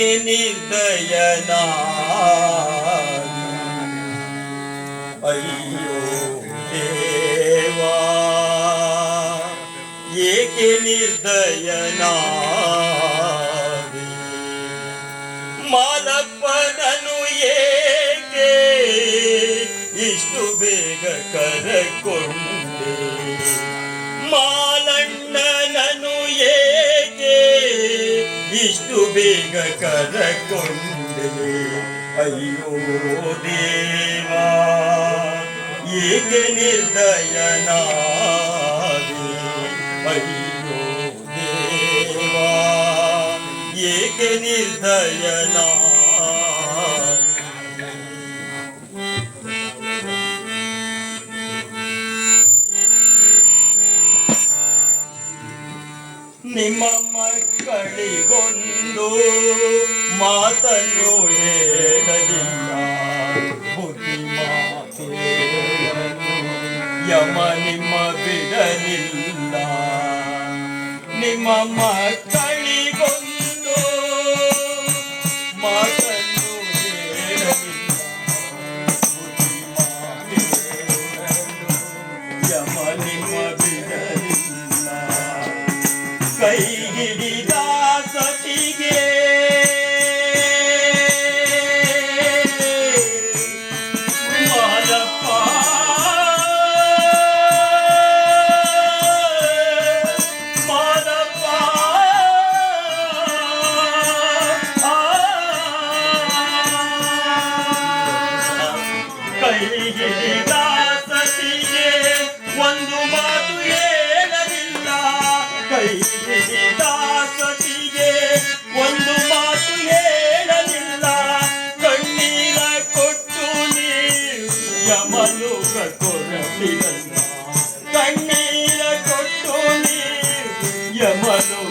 ಏಕೆ ನಿರ್ದಯನ ಅಯ್ಯೋ ದೇವಾ ಏಕೆ ನಿರ್ದಯನ ಮಾಲಪ್ಪನನು ಏಕೆ ಇಷ್ಟು ಬೇಗ ಕರಕೊಂಡೆ ಬೇಗ ಕರಕೊಂಡೆ ಅಯ್ಯೋ ದೇವಾ ಏಕೆ ನಿರ್ದಯನಾದೆ ಅಯ್ಯೋ ದೇವಾ ಏಕೆ ನಿರ್ದಯನಾ ನಿಮ್ಮ ಮಕ್ಕಳಿಗೊಂದು ಯಮ ನಿಮ್ಮ ಬಿಡಲಿಲ್ಲ ನಿಮ್ಮ ಮಕ್ಕಳಿಗೊಂದು ಮಾತನ್ನು ಹೇಳಲಿಲ್ಲ ಯಮ ನಿಮ್ಮ ಬಿಡಲಿಲ್ಲ ಕೈ ಹಿಡಿದ ಸತಿಗೆ ಕೈ ದಾಸತಿಗೆ ಒಂದು ಮಾತು ಹೇಳಲಿಲ್ಲ. ಕೈಗೆ ದಾಸತಿಗೆ ಸತಿಗೆ ಒಂದು ಮಾತು ಹೇಳಲಿಲ್ಲ. ಕಣ್ಣೀರ ಕೊಟ್ಟು ನೀವು ಕೊರಲಿಲ್ಲ ಕಣ್ಣೀರ ಕೊಟ್ಟು ಯಮಲೋಕ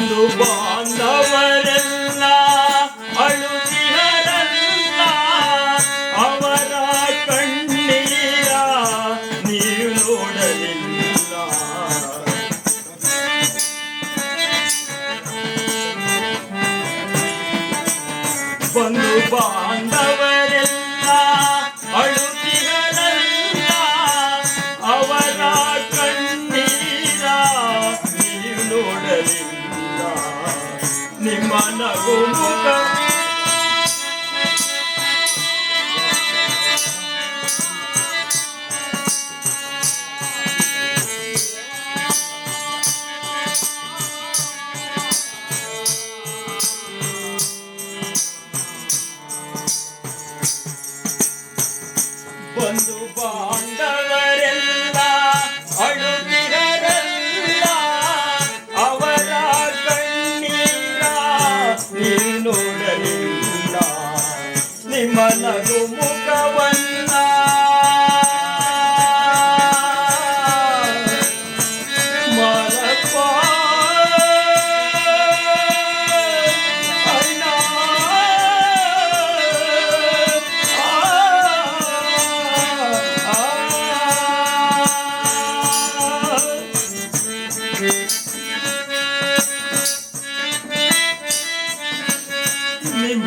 ಬಂಧು ಬಾಂಧವರೆಲ್ಲ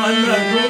Aman Allah'ım.